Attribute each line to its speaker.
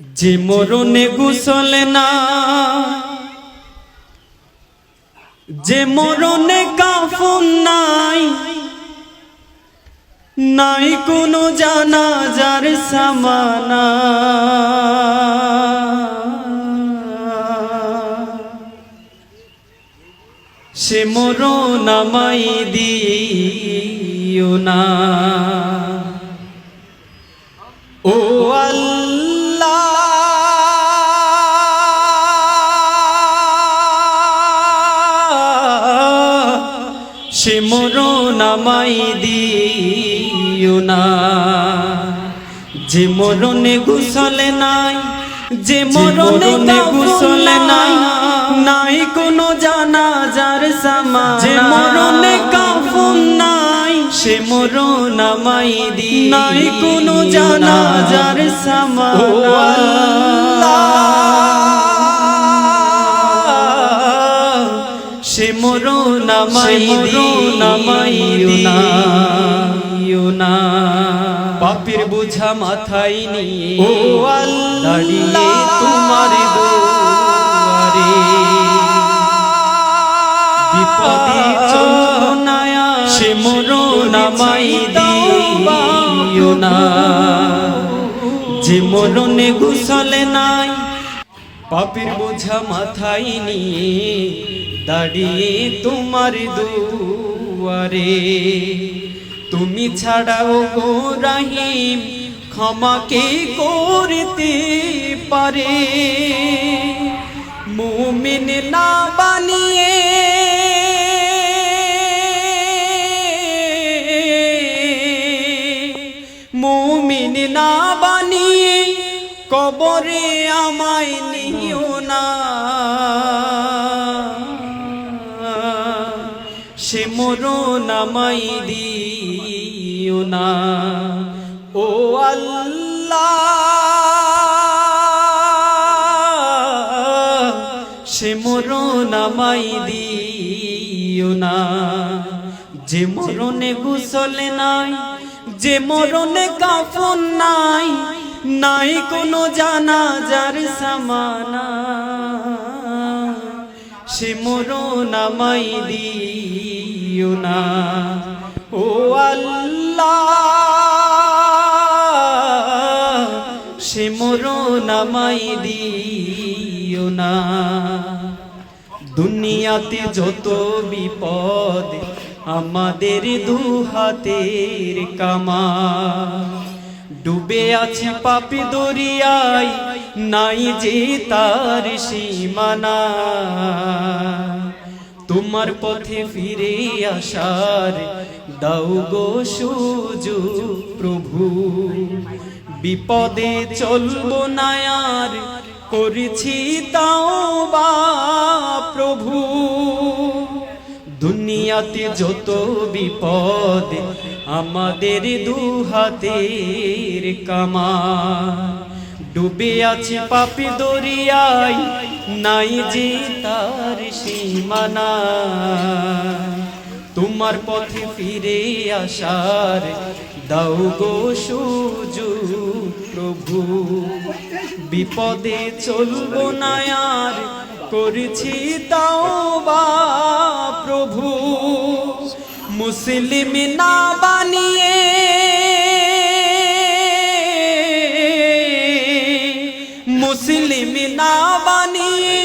Speaker 1: যে মরণে গুসল না, যে মরণে কাফন নাই নাই কোনো জানাজার সামানা। সে মরণ আমাই দিও না। সে মরণ আমাই দিও না। যে মরণে গুসলে নাই যে মরণে গুসলে নাই নাই কোনো জানাজার সামা যে মরণে কাফন নাই সে মরণ আমাই দি নাই কোনো জানাজার সামা পাপের বোঝা মাথায় নিয়ে ও দাঁড়িয়ে তোমার দুয়ারে। বিপদে চলনায়া সে মরণ আমাই দিও না যে মরণে গুসলে নাই পাপের বোঝা মাথায় নিয়ে দাঁড়িয়ে তোমার দুয়ারে। তুমি ছাড়াও গো রাহিম ক্ষমাকে করতে পারে? মুমিন না বানিয়ে কবরে আমায় নিও না। সে মরণ আমাই দিও না। ও সে মরণ আমাই দিও না। যে মরণে গুসলে নাই, যে মরণে কাফন নাই নাই কোনো জানাজার সামানা। সে মরণ আমাই দিও না। ও আল্লাহ, সে মরণ আমাই দিও না। দুনিয়াতে যত বিপদ, আমাদের দু হাতের কামা ডুবে আছে পাপি দরিয়ায় নাই যে তার সীমানা। তোমার পথে ফিরে আসার দাও গো সুজু প্রভু। বিপদে চলবো না আর, করেছি তাও বা প্রভু। দুনিয়াতে যত বিপদ আমাদের দু হাতের কামা ডুবে আছে পাপি দরিয়ায়, নাই যে তার সীমানা। তোমার পথে ফিরে আসার দাও গো সুজু প্রভু। বিপদে চলবো না আর, করেছি তাও বা প্রভু। মুসলিম না বানিয়ে মুসলিম না বানিয়ে